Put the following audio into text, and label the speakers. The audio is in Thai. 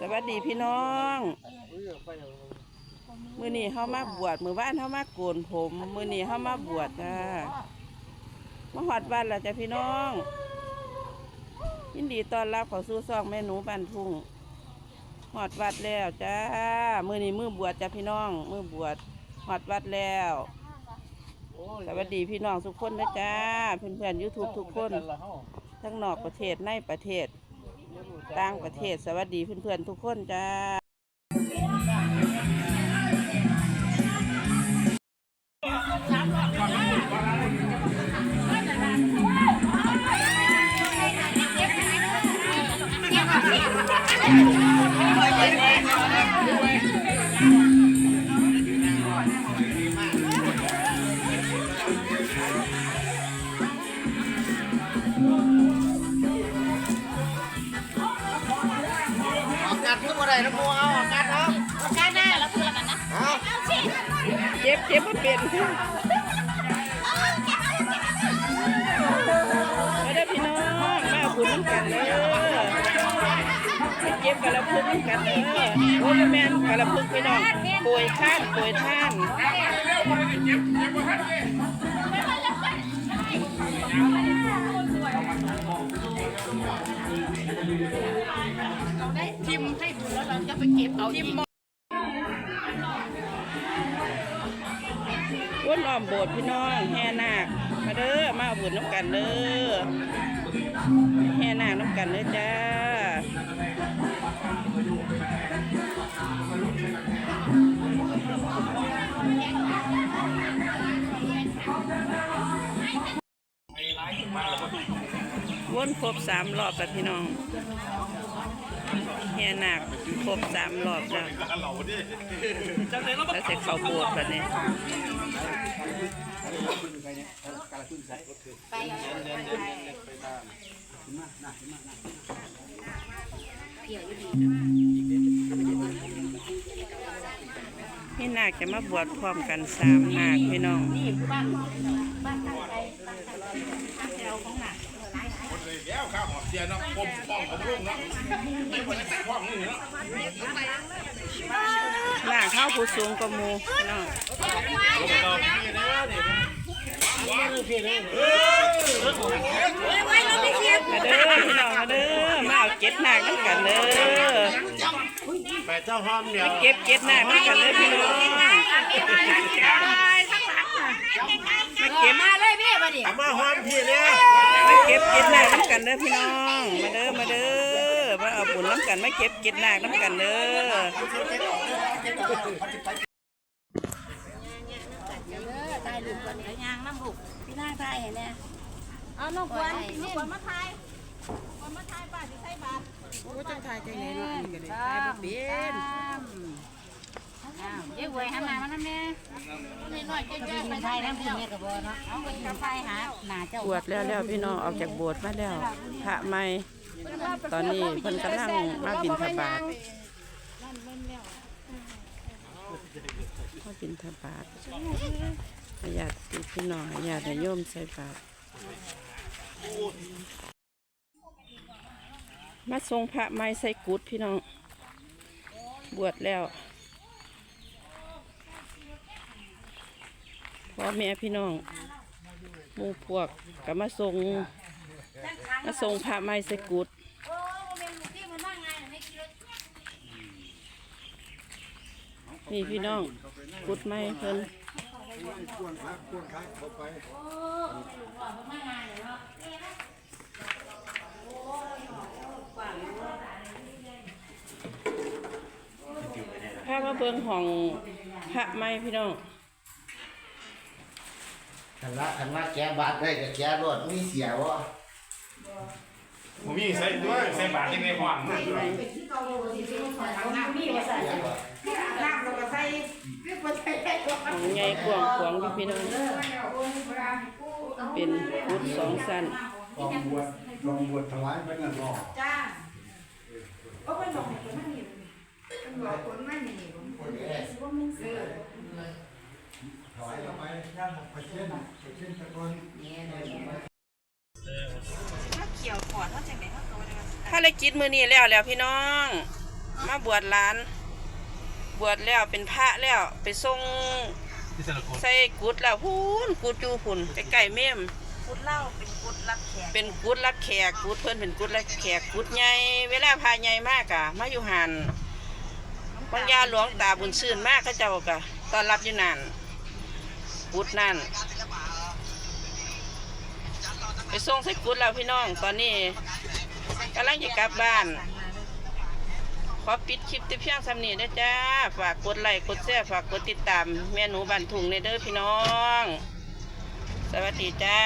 Speaker 1: สวัสดีพี่น้องมือนี้เฮามาบวชมือวานเฮามาโกนผม มือนี้เฮามาบวชจ้ามาฮอดบ้านแล้วจ้ะพี่น้อง ยินดีต้อนรับเขาสู่ซ่องแม่หนูบ้านทุ่งฮอดวัดแล้วจ้ามือนี้มื้อบวชจ้ะพี่น้อง มือบวชฮอดวัดแล้วสวัสดีพี่น้องทุกคนนะจ้าเพื่อนๆ YouTube ทุกคน ทั้งนอกประเทศในประเทศ ต่างประเทศสวัสดีเพื่อนๆทุกคนจ้า
Speaker 2: อ กัดทุกอะไรนะโมเอาออกกัดครับ
Speaker 3: ด้านหน้าแล้วคืออะไรกันนะ
Speaker 2: เอา
Speaker 1: เจ็บเจ็บบ่เป็นมาเด้พี่น้องมาเอาบุญน้ำกันเด้อมาเก็บกระพึกน้ำกันเด้อโอ้ยแม่นกระพึกพี่น้องป่วยท่านป่วยท่านเจ็บเจ็บมา
Speaker 3: ทิ มให้ดูแล้วเราจะไปเก็บเอาทิม
Speaker 1: วุ้นอ้อมโบสถ์พี่น้องแห่นาคมาเด้อมาเอาบุญน้ำกันเด้อแห่นาคน้ำกันเด้อจ้า วนครบสามรอบแล้วพี่น้องแห่นาคครบสามรอบแล้วแล้วเสร็จเขาบสถ์แล้วเนี่ยพี่นาคจะมาบวชพร้อมกันสามนาคพี่น้อง
Speaker 4: แล้ว ข้าวหอมเสียเนาะผมป้องผมรุ่งเนาะไม่ควรจะใส่ป้องนี่เนาะ
Speaker 1: นาคเข้าผู้สูงกว่าหมูพี่น้องมาเด้อพี่น้องมาเด้อมาเอาเก็ดนาคน้ำกันเด้อ
Speaker 2: ไปเจ้าห้อมเดียว
Speaker 1: เก็บเก็ดนาคน้ำกันเด้อพี่น้องมา เก็บ
Speaker 3: มาเลยพี่มาดิ
Speaker 2: เอามาห้อมพี่เนี่ย
Speaker 1: มาเก็บเก็ดนาคน้ำกันเด้อพี่น้อง มาเด้อมาเด้อมาเอาบุญน้ำกันมาเก็บเก็ดนาคน้ำกันเด้อ
Speaker 3: ตายลูกก่อนเนี่ยยางน้ำลูกพี่นางทายเห็นไหมเอาน้องควรน้องควรมาทายควรมาทายป้าที่ใส่บาตรโอ้จังทายใจไหนเนาะอันนี้ก็ได้ทายบ่เป็นอ้าว เดี๋ยวไว้หามามันนั่นแม่นี่น้อยแก่ๆไปทายน้ำคุณแม่ก็บ่เนาะเอาไปกระไฟหาหน้าเจ้า
Speaker 1: บวชแล้วแล้วพี่น้องออกจากโบสถ์มาแล้วพระใหม่ตอนนี้เพิ่นกำลังมาบินทบาทมาบินทบาทญาติพี่น้องญาติโยมใส่บาตรมาทรงพระใหม่ใส่กุดพี่น้อง บวชแล้ว พ่อแม่พี่น้องมูพวกก็มาส่งมาส่งพระไม้สกุดนี่พี่น้องกุดไม้เพิ่นพามาเบิ่งห้องพระไม้พี่น้อง
Speaker 2: ขันละขันละแกบาดได้กับแกรถมีเสียวะ
Speaker 4: ผมมีใส่ด้วยใส่บาทยังไงหวัง
Speaker 1: ของใหญ่กว้างขวางอยู่พี่น้อง เป็นกุดสองสั้น
Speaker 5: ลองบวชลองบวชถวายเป็นเงินรอ
Speaker 6: จ้าโอ้เป็นดอกไม้คนนั้นนี่เป็นดอกคนนั้นนี่ผม
Speaker 5: ถวายทำไมย่างไปเช่น ไปเช่นตะกอน
Speaker 1: ถ้าารกิจมือนี้แล้วแล้วพี่น้อง มาบวชหลาน บวชแล้วเป็นพระแล้วไปส่ง
Speaker 4: ที่สระกด
Speaker 1: ใส่กุดแล้วพูนกุดอยู่พุ่นใกล้ๆเมม
Speaker 3: กุดเหล้าเป็นกุดรับแขก
Speaker 1: เป็นกุดรับแขกกุดเพิ่นเป็นกุดรับแขกกุดใหญ่เวลาพาใหญ่มากอะมาอยู่หันบางยาหลวงตาบุญซื่นมากเขาเจ้ากะตอนรับอยู่นั่นกุดนั่น ไปส่งใส่กุดแล้วพี่น้อง ตอนนี้กำลังจะกลับบ้าน ขอปิดคลิปที่เพียงสำนีนะจ้า ฝากกดไลค์กดแชร์ฝากกดติดตาม แม่หนูบันทุงในเด้อพี่น้อง สวัสดีจ้า